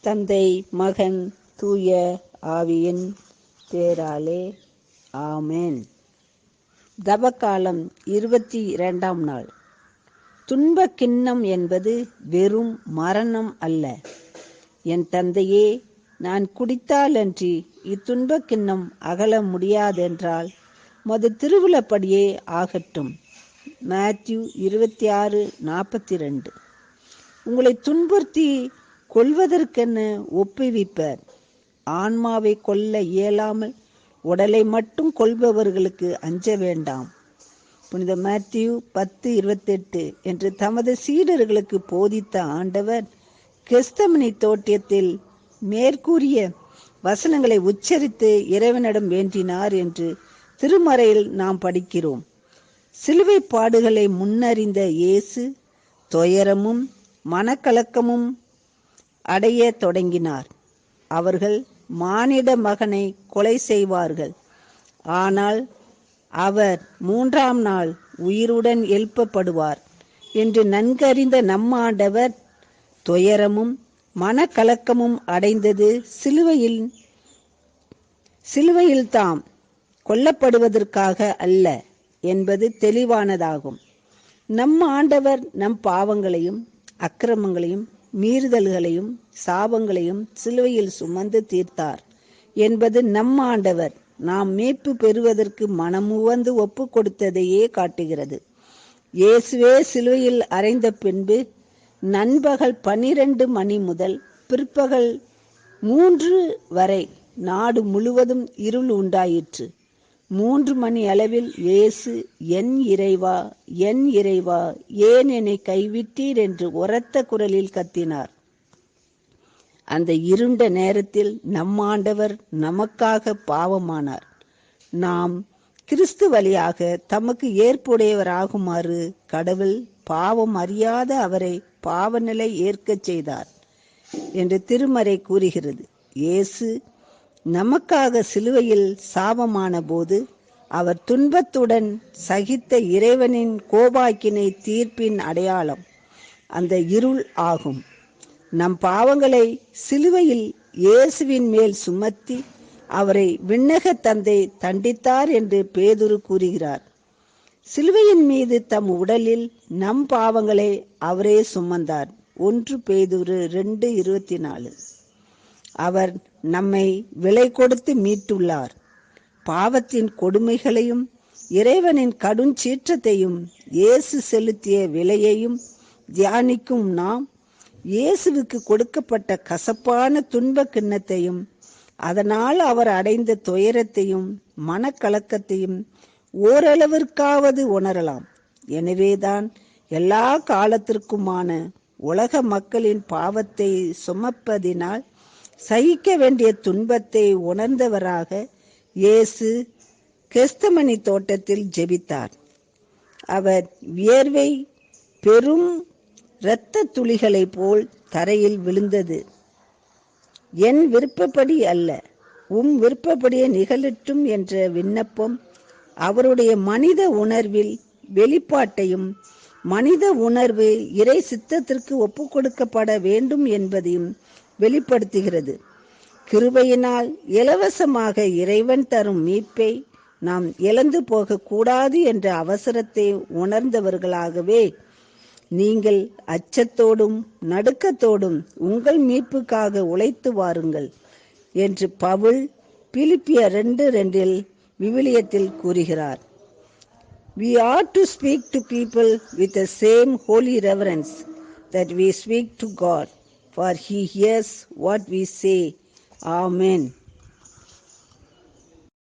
தந்தை மகன் தூய ஆவியின் பேராலே. ஆமேன். தவக்காலம் இருபத்தி இரண்டாம் நாள். துன்ப கிண்ணம் என்பது வெறும் மரணம் அல்ல. என் தந்தையே நான் குடித்தாலன்றி இத்துன்ப கிண்ணம் அகல முடியாதென்றால் மது திருவிழப்படியே ஆகட்டும். மேத்யூ இருபத்தி ஆறு நாற்பத்தி ரெண்டு உங்களை துன்புறுத்தி கொல்வதற்கென ஒப்புவிப்பர். ஆன்மாவை கொல்ல இயலாமல் உடலை மட்டும் கொள்பவர்களுக்கு அஞ்ச வேண்டாம். புனித மேத்யூ பத்து இருபத்தெட்டு. என்று தமது சீடர்களுக்கு போதித்த ஆண்டவர் கிறிஸ்தமனி தோட்டியத்தில் மேற்கூறிய வசனங்களை உச்சரித்து இறைவனிடம் வேண்டினார் என்று திருமறையில் நாம் படிக்கிறோம். சிலுவை பாடுகளை முன்னறிந்த இயேசு துயரமும் மனக்கலக்கமும் அடைய தொடங்கினார். அவர்கள் மானிட மகனை கொலை செய்வார்கள். ஆனால் அவர் மூன்றாம் நாள் உயிருடன் எழுப்பப்படுவார் என்று நன்கறிந்த நம்மாண்டவர் துயரமும் மனக்கலக்கமும் அடைந்தது சிலுவையில் சிலுவையில் தாம் கொல்லப்படுவதற்காக அல்ல என்பது தெளிவானதாகும். நம் ஆண்டவர் நம் பாவங்களையும் அக்கிரமங்களையும் மீறுதல்களையும் சாபங்களையும் சிலுவையில் சுமந்து தீர்த்தார். என்பது நம் ஆண்டவர் நாம் மீட்பு பெறுவதற்கு மனமுவந்து ஒப்பு கொடுத்ததையே காட்டுகிறது. இயேசுவே சிலுவையில் அறைந்த பின்பு நண்பகல் பனிரெண்டு மணி முதல் பிற்பகல் மூன்று வரை நாடு முழுவதும் இருள் உண்டாயிற்று. மூன்று மணி அளவில் இயேசு என் இறைவா என் இறைவா ஏன் என்னை கைவிட்டீர்? என்று உரத்த குரலில் கத்தினார். அந்த இருண்ட நேரத்தில் நம்மாண்டவர் நமக்காக பாவமானார். நாம் கிறிஸ்து வழியாக தமக்கு ஏற்புடையவராகுமாறு கடவுள் பாவம் அறியாத அவரை பாவநிலை ஏற்கச் செய்தார் என்று திருமறை கூறுகிறது. இயேசு நமக்காக சிலுவையில் சாபமான போது அவர் துன்பத்துடன் சகித்த இறைவனின் கோபாக்கினை தீர்ப்பின் அடையாளம் அந்த இருள் ஆகும். நம் பாவங்களை சிலுவையில் இயேசுவின் மேல் சுமத்தி அவரை விண்ணக தந்தை தண்டித்தார் என்று பேதுரு கூறுகிறார். சிலுவையின் மீது தம் உடலில் நம் பாவங்களை அவரே சுமந்தார். ஒன்று பேதுரு ரெண்டு இருபத்தி நாலு. அவர் நம்மை விலை கொடுத்து மீட்டுள்ளார். பாவத்தின் கொடுமைகளையும் இறைவனின் கடும் சீற்றத்தையும் இயேசு செலுத்திய விலையையும் தியானிக்கும் நாம் இயேசுவுக்கு கொடுக்கப்பட்ட கசப்பான துன்ப கிண்ணத்தையும் அதனால் அவர் அடைந்த துயரத்தையும் மனக்கலக்கத்தையும் ஓரளவிற்காவது உணரலாம். எனவேதான் எல்லா காலத்திற்குமான உலக மக்களின் பாவத்தை சுமப்பதினால் சகிக்க வேண்டிய துன்பத்தை உணர்ந்தவராக இயேசு கிறிஸ்தமணி தோட்டத்தில் ஜெபித்தார். அவர் வியர்வை பெரும் இரத்த துளிகளைப் போல் தரையில் விழுந்தது. என் விருப்பப்படி அல்ல உம் விருப்பப்படியே நிகழட்டும் என்ற விண்ணப்பம் அவருடைய மனித உணர்வில் வெளிப்பாட்டையும் மனித உணர்வு இறை சித்தத்திற்கு ஒப்புக்கொடுக்கப்பட வேண்டும் என்பதையும் வெளிப்படுத்துகிறது. கிருபையினால் இலவசமாக இறைவன் தரும் மீட்பை நாம் இழந்து போகக்கூடாது என்ற அவசரத்தை உணர்ந்தவர்களாகவே நீங்கள் அச்சத்தோடும் நடுக்கத்தோடும் உங்கள் மீட்புக்காக உழைத்து வாருங்கள் என்று பவுல் பிலிப்பிய ரெண்டு ரெண்டில் விவிலியத்தில் கூறுகிறார். We are to speak to people with the same holy reverence that we speak to God for He hears what we say. Amen.